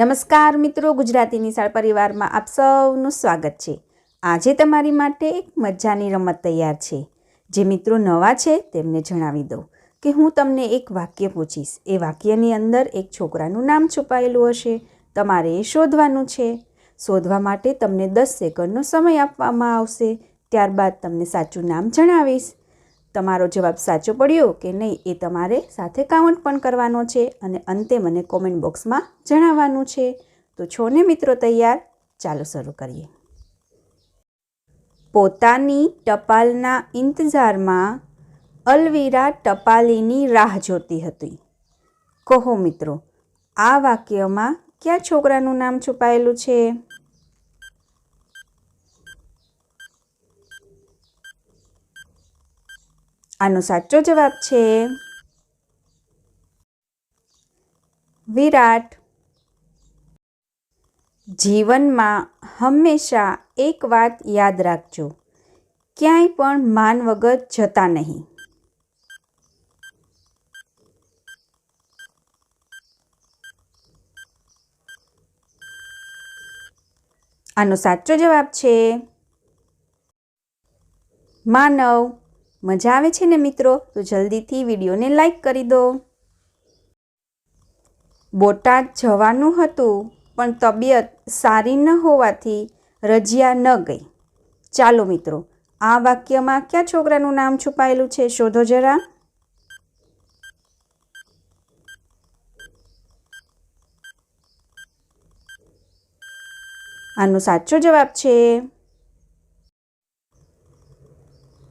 નમસ્કાર મિત્રો ગુજરાતી નિશાળ પરિવારમાં આપ સૌનું સ્વાગત છે. આજે તમારી માટે એક મજાની રમત તૈયાર છે. જે મિત્રો નવા છે તેમને જણાવી દઉં કે હું તમને એક વાક્ય પૂછીશ. એ વાક્યની અંદર એક છોકરાનું નામ છુપાયેલું હશે. તમારે એ શોધવાનું છે. શોધવા માટે તમને દસ સેકન્ડનો સમય આપવામાં આવશે. ત્યારબાદ તમને સાચું નામ જણાવીશ. તમારો જવાબ સાચો પડ્યો કે નહીં એ તમારે સાથે કાઉન્ટ પણ કરવાનો છે અને અંતે મને કોમેન્ટ બોક્સમાં જણાવવાનું છે. તો છો ને મિત્રો તૈયાર? ચાલો શરૂ કરીએ. પોતાની ટપાલના ઇંતજારમાં અલવીરા ટપાલીની રાહ જોતી હતી. કહો મિત્રો, આ વાક્યમાં કયા છોકરાનું નામ છુપાયેલું છે? આનો સાચો જવાબ છે વિરાટ. જીવનમાં હંમેશા એક વાત યાદ રાખજો, ક્યાંય પણ માન વગર જતા નહીં. આનો સાચો જવાબ છે માનવ. મજા આવે છે ને મિત્રો? તો જલ્દીથી વિડીયોને લાઈક કરી દો. બોટાદ જવાનું હતું, પણ તબિયત સારી ન હોવાથી રજિયા ન ગઈ. ચાલો મિત્રો, આ વાક્યમાં કયા છોકરાનું નામ છુપાયેલું છે શોધો જરા. આનો સાચો જવાબ છે.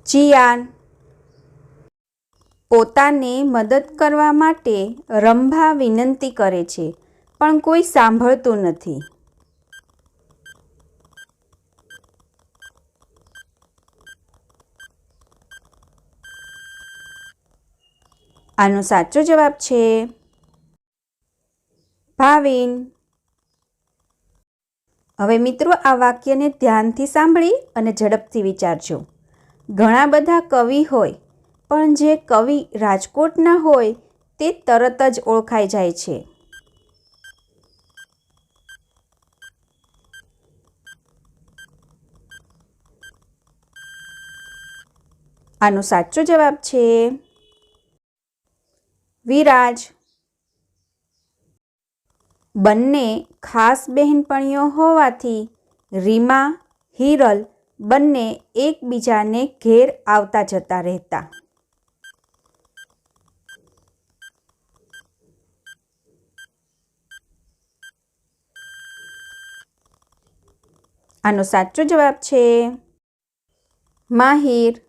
ચિયાન. પોતાને મદદ કરવા માટે રંભા વિનંતી કરે છે, પણ કોઈ સાંભળતું નથી. આનો સાચો જવાબ છે, ભાવિન. હવે મિત્રો, આ વાક્યને ધ્યાનથી સાંભળી અને ઝડપથી વિચારજો. ઘણા બધા કવિ હોય પણ જે કવિ રાજકોટના હોય તે તરત જ ઓળખાઈ જાય છે. આનો સાચો જવાબ છે વિરાજ. બંને ખાસ બહેનપણીઓ હોવાથી રીમા, હિરલ બંને એકબીજાને ઘેર આવતા જતા રહેતા. આનો સાચો જવાબ છે, માહિર.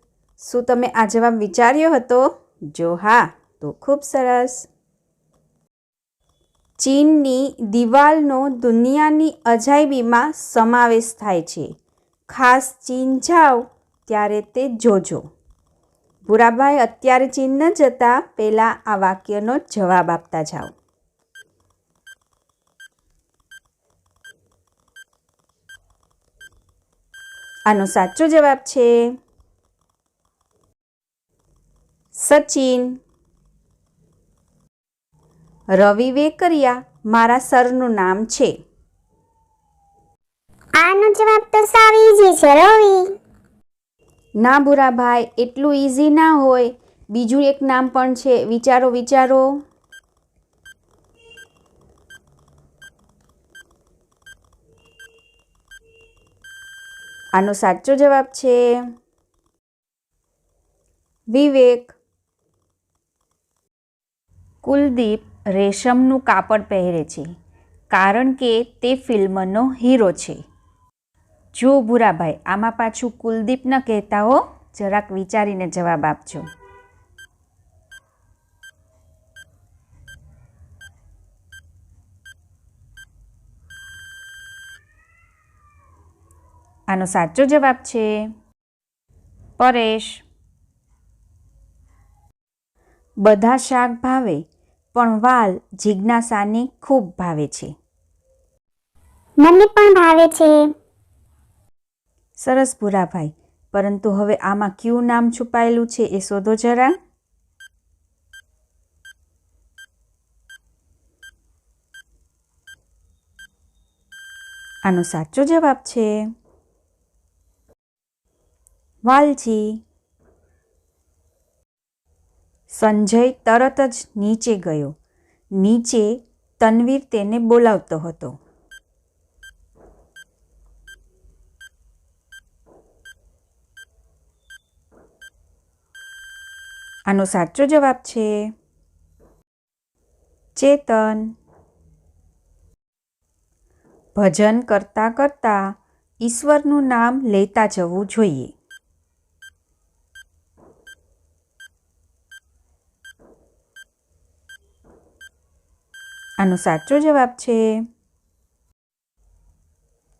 શું તમે આ જવાબ વિચાર્યો હતો? જો હા, તો ખૂબ સરસ. ચીનની દિવાલનો દુનિયાની અજાયબીમાં સમાવેશ થાય છે. ખાસ ચીન જાઓ, ત્યારે તે જોજો. ભૂરાભાઈ અત્યારે ચીન ન જતા પહેલાં આ વાક્યનો જવાબ આપતા જાઓ. આનો સાચો જવાબ છે સચિન. રવિ વેકરિયા મારા સરનું નામ છે. આનો જવાબ તો સાવ ઈઝી છે રવિ. ના ભૂરાભાઈ એટલું ઇઝી ના હોય. બીજું એક નામ પણ છે વિચારો વિચારો. આનો સાચો જવાબ છે વિવેક. કુલદીપ રેશમનું કાપડ પહેરે છે કારણ કે તે ફિલ્મનો હીરો છે. જો ભૂરાભાઈ, આમાં પાછું કુલદીપ ન કહેતા હો. જરાક વિચારીને જવાબ આપજો. આનો સાચો જવાબ છે પરેશ. બધા શાક ભાવે પણ વાલ જિજ્ઞાસાને ખૂબ ભાવે છે. મને પણ ભાવે છે. સરસ ભૂરાભાઈ પરંતુ હવે આમાં કયું નામ છુપાયેલું છે એ શોધો જરા. આનો સાચો જવાબ છે વાલજી. સંજય તરત જ નીચે ગયો. નીચે તનવીર તેને બોલાવતો હતો. આનો સાચો જવાબ છે? ચેતન. ભજન કરતાં કરતાં ઈશ્વરનું નામ લેતા જવું જોઈએ. આનો સાચો જવાબ છે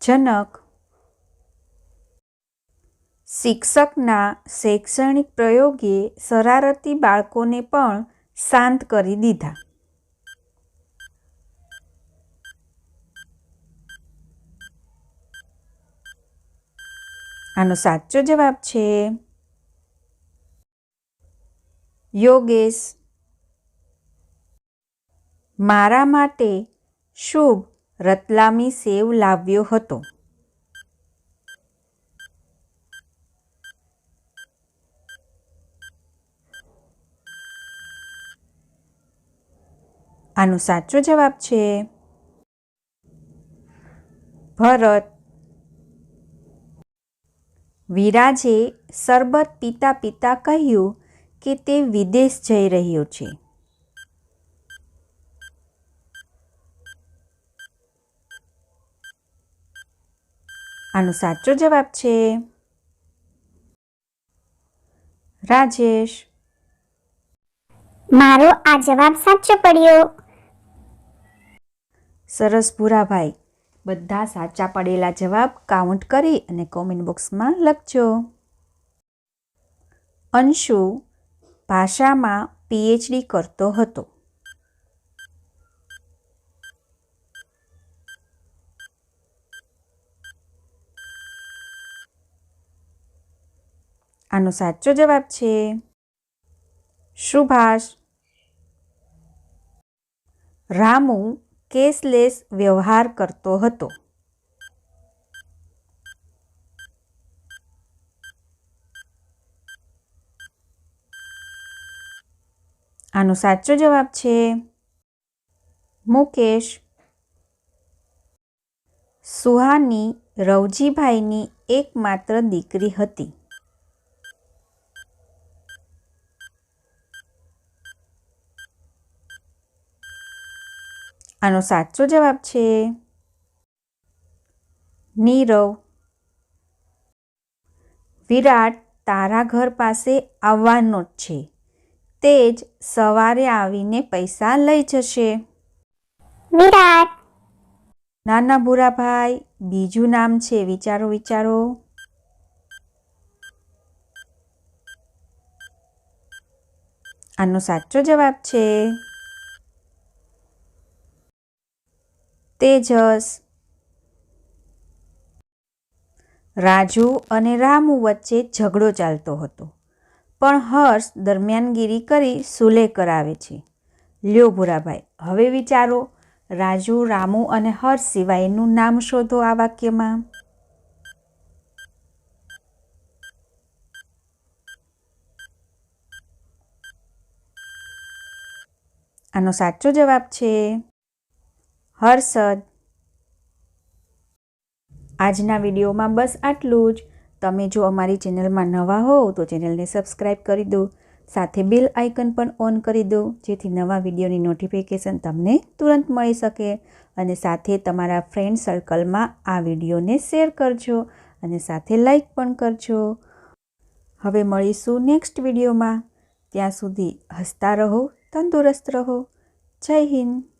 જનક. શિક્ષકના શૈક્ષણિક પ્રયોગે શરારતી બાળકોને પણ શાંત કરી દીધા. આનો સાચો જવાબ છે યોગેશ. મારા માટે શુભ રતલામી સેવ લાવ્યો હતો. આનો સાચો જવાબ છે ભરત. વિરાજે શરબત પીતા પીતા કહ્યું કે તે વિદેશ જઈ રહ્યો છે. આનો સાચો જવાબ છે રાજેશ. મારો આ જવાબ સાચો પડ્યો. સરસ ભૂરાભાઈ બધા સાચા પડેલા જવાબ કાઉન્ટ કરી અને કોમેન્ટ બોક્સમાં લખજો. અંશુ ભાષામાં પીએચડી કરતો હતો. આનો સાચો જવાબ છે સુભાષ. રામુ કેશલેસ વ્યવહાર કરતો હતો. આનો સાચો જવાબ છે મુકેશ. સુહાની રવજીભાઈની એકમાત્ર દીકરી હતી. આનો સાચો જવાબ છે નીરવ. વિરાટ તારા ઘર પાસે આવવાનો જ છે. તે જ સવારે આવીને પૈસા લઈ જશે. વિરાટ. નાના ભૂરાભાઈ બીજું નામ છે વિચારો વિચારો. આનો સાચો જવાબ છે તેજસ. રાજુ અને રામુ વચ્ચે ઝઘડો ચાલતો હતો. પણ હર્ષ દરમિયાનગીરી કરી સુલે કરાવે છે. લ્યો ભૂરાભાઈ, હવે વિચારો, રાજુ, રામુ અને હર્ષ સિવાયનું નામ શોધો આ વાક્યમાં. આનો સાચો જવાબ છે હર્ષદ. આજના વિડીયોમાં બસ આટલું જ. તમે જો અમારી ચેનલમાં નવા હોવ તો ચેનલને સબસ્ક્રાઈબ કરી દો. સાથે બેલ આઇકન પણ ઓન કરી દો, જેથી નવા વિડીયોની નોટિફિકેશન તમને તુરંત મળી શકે. અને સાથે તમારા ફ્રેન્ડ સર્કલમાં આ વિડીયોને શેર કરજો અને સાથે લાઈક પણ કરજો. હવે મળીશું નેક્સ્ટ વિડીયોમાં. ત્યાં સુધી હસતા રહો, તંદુરસ્ત રહો. જય હિન્દ.